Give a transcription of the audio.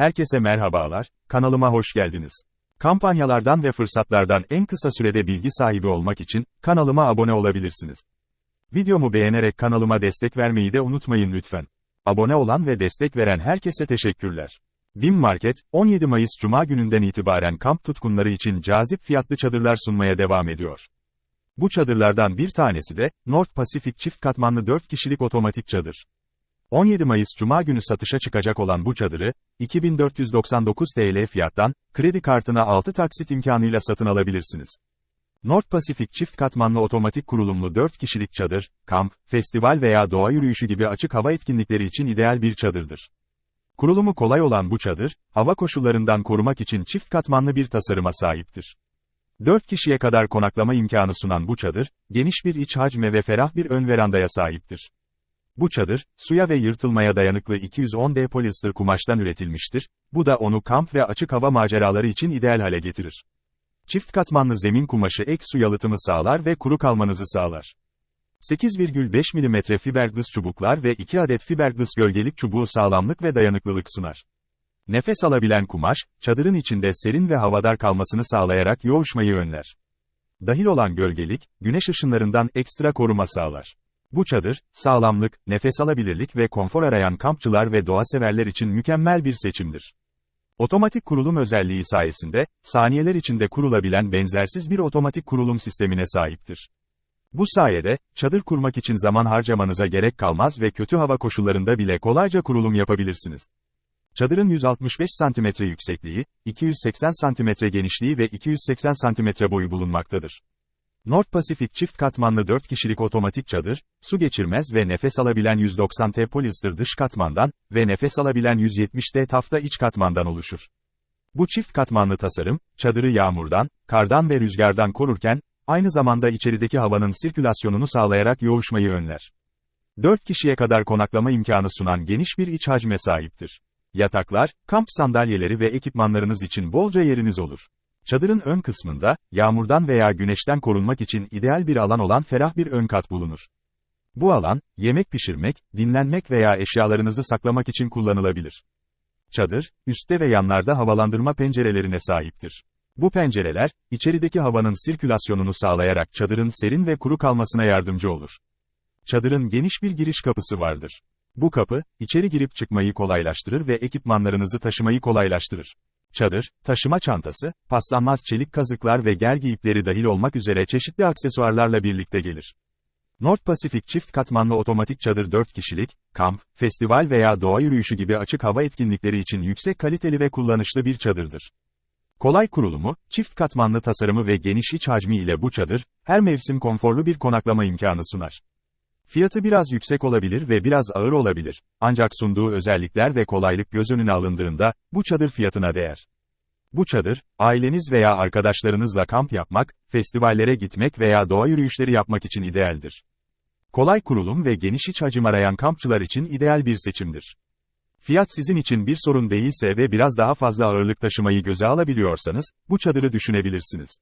Herkese merhabalar, kanalıma hoş geldiniz. Kampanyalardan ve fırsatlardan en kısa sürede bilgi sahibi olmak için kanalıma abone olabilirsiniz. Videomu beğenerek kanalıma destek vermeyi de unutmayın lütfen. Abone olan ve destek veren herkese teşekkürler. BİM Market, 17 Mayıs Cuma gününden itibaren kamp tutkunları için cazip fiyatlı çadırlar sunmaya devam ediyor. Bu çadırlardan bir tanesi de, North Pacific çift katmanlı 4 kişilik otomatik çadır. 17 Mayıs Cuma günü satışa çıkacak olan bu çadırı, 2499 TL fiyattan, kredi kartına 6 taksit imkanıyla satın alabilirsiniz. North Pacific çift katmanlı otomatik kurulumlu 4 kişilik çadır, kamp, festival veya doğa yürüyüşü gibi açık hava etkinlikleri için ideal bir çadırdır. Kurulumu kolay olan bu çadır, hava koşullarından korumak için çift katmanlı bir tasarıma sahiptir. 4 kişiye kadar konaklama imkanı sunan bu çadır, geniş bir iç hacme ve ferah bir ön verandaya sahiptir. Bu çadır, suya ve yırtılmaya dayanıklı 210D polyester kumaştan üretilmiştir, bu da onu kamp ve açık hava maceraları için ideal hale getirir. Çift katmanlı zemin kumaşı ek su yalıtımı sağlar ve kuru kalmanızı sağlar. 8,5 mm fiberglass çubuklar ve 2 adet fiberglass gölgelik çubuğu sağlamlık ve dayanıklılık sunar. Nefes alabilen kumaş, çadırın içinde serin ve havadar kalmasını sağlayarak yoğuşmayı önler. Dahil olan gölgelik, güneş ışınlarından ekstra koruma sağlar. Bu çadır, sağlamlık, nefes alabilirlik ve konfor arayan kampçılar ve doğa severler için mükemmel bir seçimdir. Otomatik kurulum özelliği sayesinde, saniyeler içinde kurulabilen benzersiz bir otomatik kurulum sistemine sahiptir. Bu sayede, çadır kurmak için zaman harcamanıza gerek kalmaz ve kötü hava koşullarında bile kolayca kurulum yapabilirsiniz. Çadırın 165 cm yüksekliği, 280 cm genişliği ve 280 cm boyu bulunmaktadır. North Pacific çift katmanlı 4 kişilik otomatik çadır, su geçirmez ve nefes alabilen 190T polyester dış katmandan ve nefes alabilen 170T tafta iç katmandan oluşur. Bu çift katmanlı tasarım, çadırı yağmurdan, kardan ve rüzgardan korurken, aynı zamanda içerideki havanın sirkülasyonunu sağlayarak yoğuşmayı önler. 4 kişiye kadar konaklama imkanı sunan geniş bir iç hacme sahiptir. Yataklar, kamp sandalyeleri ve ekipmanlarınız için bolca yeriniz olur. Çadırın ön kısmında, yağmurdan veya güneşten korunmak için ideal bir alan olan ferah bir ön kat bulunur. Bu alan, yemek pişirmek, dinlenmek veya eşyalarınızı saklamak için kullanılabilir. Çadır, üstte ve yanlarda havalandırma pencerelerine sahiptir. Bu pencereler, içerideki havanın sirkülasyonunu sağlayarak çadırın serin ve kuru kalmasına yardımcı olur. Çadırın geniş bir giriş kapısı vardır. Bu kapı, içeri girip çıkmayı kolaylaştırır ve ekipmanlarınızı taşımayı kolaylaştırır. Çadır, taşıma çantası, paslanmaz çelik kazıklar ve gergi ipleri dahil olmak üzere çeşitli aksesuarlarla birlikte gelir. North Pacific çift katmanlı otomatik çadır 4 kişilik, kamp, festival veya doğa yürüyüşü gibi açık hava etkinlikleri için yüksek kaliteli ve kullanışlı bir çadırdır. Kolay kurulumu, çift katmanlı tasarımı ve geniş iç hacmi ile bu çadır, her mevsim konforlu bir konaklama imkanı sunar. Fiyatı biraz yüksek olabilir ve biraz ağır olabilir. Ancak sunduğu özellikler ve kolaylık göz önüne alındığında, bu çadır fiyatına değer. Bu çadır, aileniz veya arkadaşlarınızla kamp yapmak, festivallere gitmek veya doğa yürüyüşleri yapmak için idealdir. Kolay kurulum ve geniş iç hacim arayan kampçılar için ideal bir seçimdir. Fiyat sizin için bir sorun değilse ve biraz daha fazla ağırlık taşımayı göze alabiliyorsanız, bu çadırı düşünebilirsiniz.